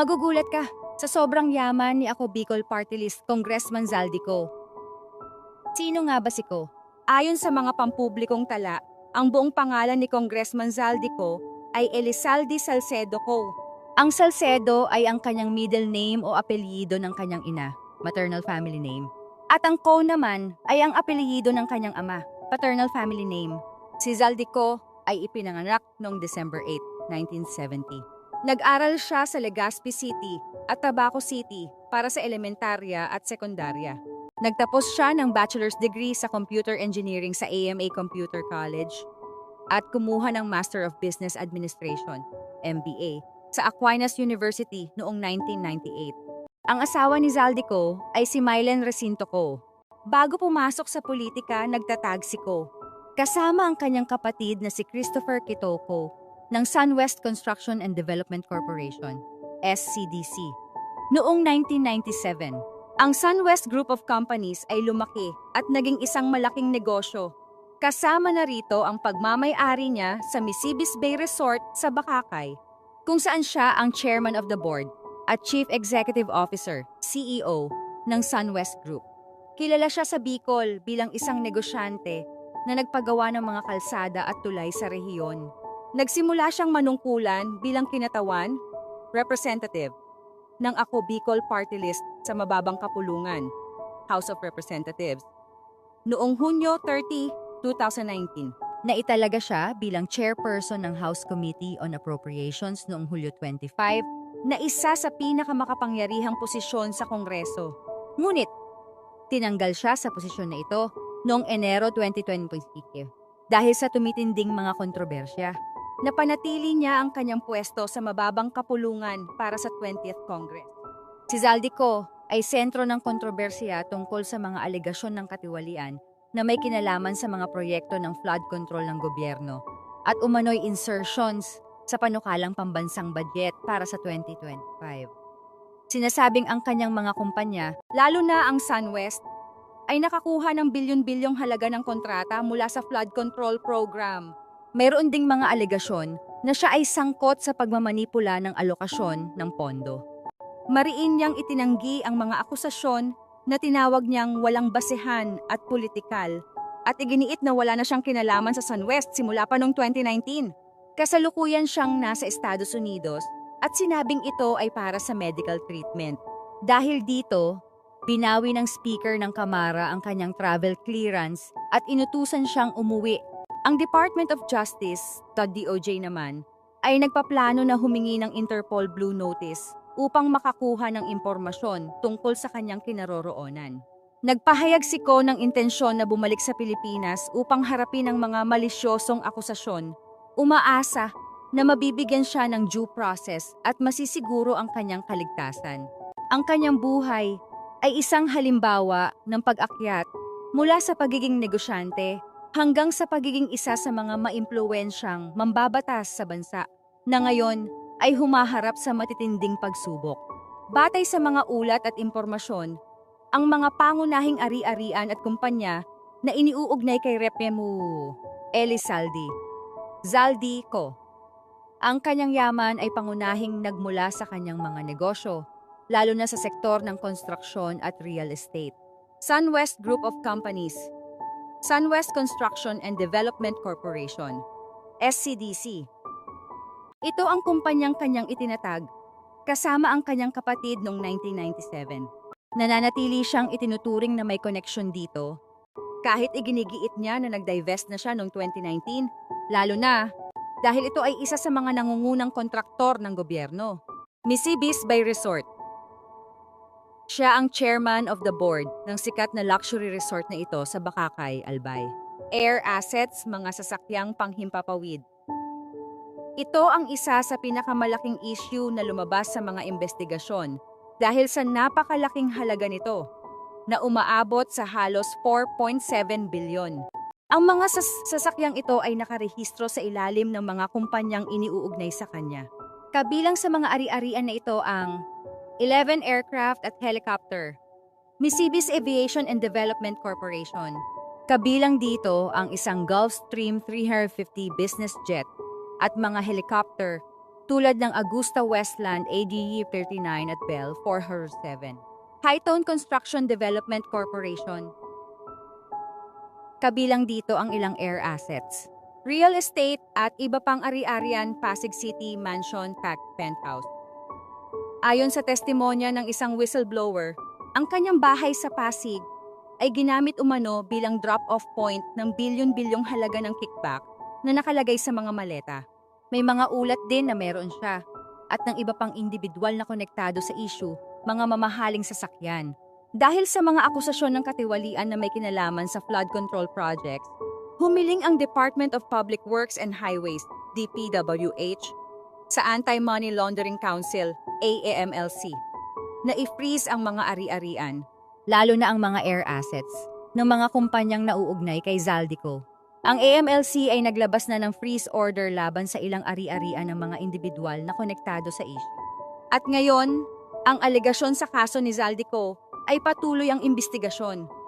Magugulat ka sa sobrang yaman ni ako Bicol Party List Congressman Zaldico. Sino nga ba si Ko? Ayon sa mga pampublikong tala, ang buong pangalan ni Congressman Zaldico ay Elizalde Salcedo Co. Ang Salcedo ay ang kanyang middle name o apelyido ng kanyang ina, maternal family name. At ang Co naman ay ang apelyido ng kanyang ama, paternal family name. Si Zaldico ay ipinanganak noong December 8, 1970. Nag-aral siya sa Legazpi City at Tabaco City para sa elementarya at sekundarya. Nagtapos siya ng bachelor's degree sa computer engineering sa AMA Computer College at kumuha ng Master of Business Administration, MBA, sa Aquinas University noong 1998. Ang asawa ni Zaldico ay si Mylen Recinto Co. Bago pumasok sa politika, nagtatag si Co. Kasama ang kanyang kapatid na si Christopher Kitoko ng SunWest Construction and Development Corporation, SCDC. Noong 1997, ang SunWest Group of Companies ay lumaki at naging isang malaking negosyo. Kasama na rito ang pagmamay-ari niya sa Misibis Bay Resort sa Bakakay, kung saan siya ang chairman of the board at chief executive officer, CEO, ng SunWest Group. Kilala siya sa Bicol bilang isang negosyante na nagpagawa ng mga kalsada at tulay sa rehiyon. Nagsimula siyang manungkulan bilang kinatawan, representative, ng Ako Bicol Party List sa mababang kapulungan, House of Representatives. Noong Hunyo 30, 2019, naitalaga siya bilang chairperson ng House Committee on Appropriations noong Hulyo 25, na isa sa pinakamakapangyarihang posisyon sa Kongreso. Ngunit, tinanggal siya sa posisyon na ito noong Enero 2020 dahil sa tumitinding mga kontrobersya. Napanatili niya ang kanyang pwesto sa mababang kapulungan para sa 20th Congress. Si Zaldico ay sentro ng kontrobersya tungkol sa mga alegasyon ng katiwalian na may kinalaman sa mga proyekto ng flood control ng gobyerno at umano'y insertions sa panukalang pambansang budget para sa 2025. Sinasabing ang kanyang mga kumpanya, lalo na ang SunWest, ay nakakuha ng bilyon-bilyong halaga ng kontrata mula sa flood control program. Mayroon ding mga alegasyon na siya ay sangkot sa pagmamanipula ng alokasyon ng pondo. Mariin niyang itinanggi ang mga akusasyon na tinawag niyang walang basehan at politikal at iginiit na wala na siyang kinalaman sa SunWest simula pa noong 2019. Kasalukuyan siyang nasa Estados Unidos at sinabing ito ay para sa medical treatment. Dahil dito, binawi ng speaker ng Kamara ang kanyang travel clearance at inutusan siyang umuwi. Ang Department of Justice, the DOJ naman, ay nagpaplano na humingi ng Interpol Blue Notice upang makakuha ng impormasyon tungkol sa kanyang kinaroroonan. Nagpahayag si Ko ng intensyon na bumalik sa Pilipinas upang harapin ang mga malisyosong akusasyon. Umaasa na mabibigyan siya ng due process at masisiguro ang kanyang kaligtasan. Ang kanyang buhay ay isang halimbawa ng pag-akyat mula sa pagiging negosyante hanggang sa pagiging isa sa mga maimpluwensyang mambabatas sa bansa na ngayon ay humaharap sa matitinding pagsubok. Batay sa mga ulat at impormasyon, ang mga pangunahing ari-arian at kumpanya na iniuugnay kay Repemu Elizalde, Zaldi Ko. Ang kanyang yaman ay pangunahing nagmula sa kanyang mga negosyo, lalo na sa sektor ng konstruksyon at real estate. SunWest Group of Companies, SunWest Construction and Development Corporation, SCDC. Ito ang kumpanyang kanyang itinatag, kasama ang kanyang kapatid noong 1997. Nananatili siyang itinuturing na may koneksyon dito, kahit iginigiit niya na nag-divest na siya noong 2019, lalo na dahil ito ay isa sa mga nangungunang kontraktor ng gobyerno. Misibis Bay Resort. Siya ang chairman of the board ng sikat na luxury resort na ito sa Bakakay, Albay. Air assets, mga sasakyang panghimpapawid. Ito ang isa sa pinakamalaking issue na lumabas sa mga investigasyon dahil sa napakalaking halaga nito na umaabot sa halos 4.7 bilyon. Ang mga sas- sasakyang ito ay nakarehistro sa ilalim ng mga kumpanyang iniuugnay sa kanya. Kabilang sa mga ari-arian na ito ang 11 aircraft at helicopter, Misibis Aviation and Development Corporation. Kabilang dito ang isang Gulfstream 350 business jet at mga helicopter tulad ng Augusta Westland ADE 39 at Bell 407. Hightone Construction Development Corporation. Kabilang dito ang ilang air assets. Real estate at iba pang ari-arian Pasig City Mansion Pack Penthouse. Ayon sa testimonya ng isang whistleblower, ang kanyang bahay sa Pasig ay ginamit umano bilang drop-off point ng bilyon-bilyong halaga ng kickback na nakalagay sa mga maleta. May mga ulat din na meron siya at ng iba pang individual na konektado sa issue, mga mamahaling sasakyan. Dahil sa mga akusasyon ng katiwalian na may kinalaman sa flood control projects, humiling ang Department of Public Works and Highways, DPWH, sa Anti-Money Laundering Council, AAMLC, na i-freeze ang mga ari-arian, lalo na ang mga air assets, ng mga kumpanyang nauugnay kay Zaldico. Ang AMLC ay naglabas na ng freeze order laban sa ilang ari-arian ng mga individual na konektado sa issue. At ngayon, ang alegasyon sa kaso ni Zaldico ay patuloy ang imbestigasyon